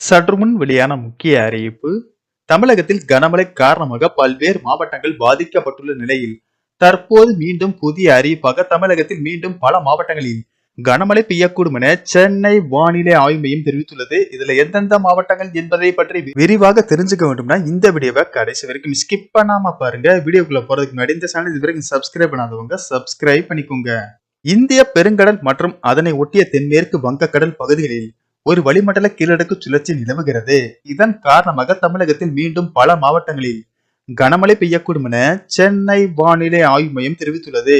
சற்று முன் வெளியான முக்கிய அறிவிப்பு தமிழகத்தில் கனமழை காரணமாக பல்வேறு மாவட்டங்கள் பாதிக்கப்பட்டுள்ள நிலையில் தற்போது மீண்டும் புதிய அறிவிப்பாக தமிழகத்தில் மீண்டும் பல மாவட்டங்களில் கனமழை பெய்யக்கூடும் என சென்னை வானிலை ஆய்வு மையம் தெரிவித்துள்ளது. இதுல எந்தெந்த மாவட்டங்கள் என்பதை பற்றி விரிவாக தெரிஞ்சுக்க வேண்டும்னா இந்த வீடியோவை கடைசி வரைக்கும் ஸ்கிப் பண்ணாம பாருங்க. வீடியோக்குள்ள போறதுக்கு முன்னாடி இந்த சேனல் இது வரைக்கும் சப்ஸ்கிரைப் பண்ணாதவங்க சப்ஸ்கிரைப் பண்ணிக்கோங்க. இந்திய பெருங்கடல் மற்றும் அதனை ஒட்டிய தென்மேற்கு வங்கக்கடல் பகுதிகளில் ஒரு வளிமண்டல கீழடுக்கு சுழற்சி நிலவுகிறது. இதன் காரணமாக தமிழகத்தில் மீண்டும் பல மாவட்டங்களில் கனமழை பெய்யக்கூடும் என சென்னை வானிலை ஆய்வு மையம் தெரிவித்துள்ளது.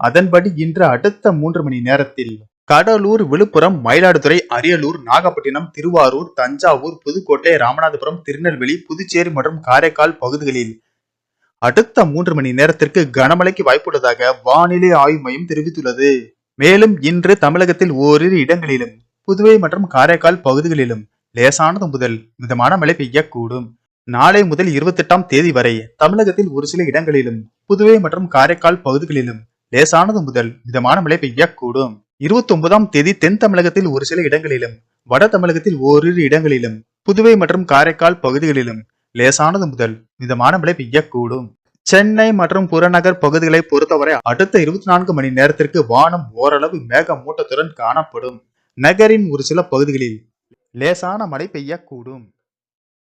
அதன்படி இன்று அடுத்த மூன்று மணி நேரத்தில் கடலூர் விழுப்புரம் மயிலாடுதுறை அரியலூர் நாகப்பட்டினம் திருவாரூர் தஞ்சாவூர் புதுக்கோட்டை ராமநாதபுரம் திருநெல்வேலி புதுச்சேரி மற்றும் காரைக்கால் பகுதிகளில் அடுத்த மூன்று மணி நேரத்திற்கு கனமழைக்கு வாய்ப்புள்ளதாக வானிலை ஆய்வு மையம் தெரிவித்துள்ளது. மேலும் இன்று தமிழகத்தில் ஓரிரு இடங்களிலும் புதுவை மற்றும் காரைக்கால் பகுதிகளிலும் லேசானது முதல் மிதமான மழை பெய்யக்கூடும். நாளை முதல் இருபத்தெட்டாம் தேதி வரை தமிழகத்தில் ஒரு சில இடங்களிலும் புதுவை மற்றும் காரைக்கால் பகுதிகளிலும் லேசானது முதல் மிதமான மழை பெய்யக்கூடும். இருபத்தி ஒன்பதாம் தேதி தென் தமிழகத்தில் ஒரு சில இடங்களிலும் வட தமிழகத்தில் ஓரிரு இடங்களிலும் புதுவை மற்றும் காரைக்கால் பகுதிகளிலும் லேசானது முதல் மிதமான மழை பெய்யக்கூடும். சென்னை மற்றும் புறநகர் பகுதிகளை பொறுத்தவரை அடுத்த இருபத்தி நான்கு மணி நேரத்திற்கு வானம் ஓரளவு மேக மூட்டத்துடன் காணப்படும். நகரின் ஒரு சில பகுதிகளில் லேசான மழை பெய்யக்கூடும்.